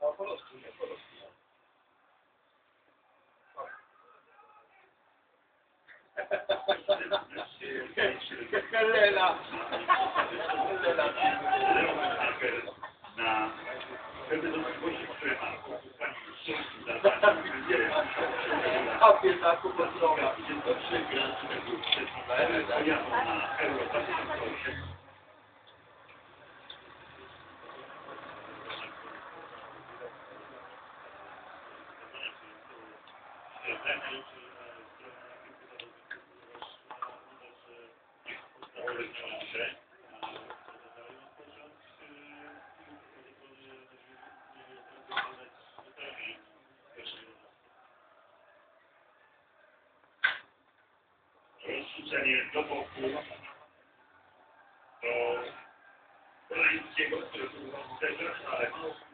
No, quello sì, quello sì. Che bella! A pierdaku podroga. To przykre, że z i s z c z e n i e domostwu to kolejnego, który był w ale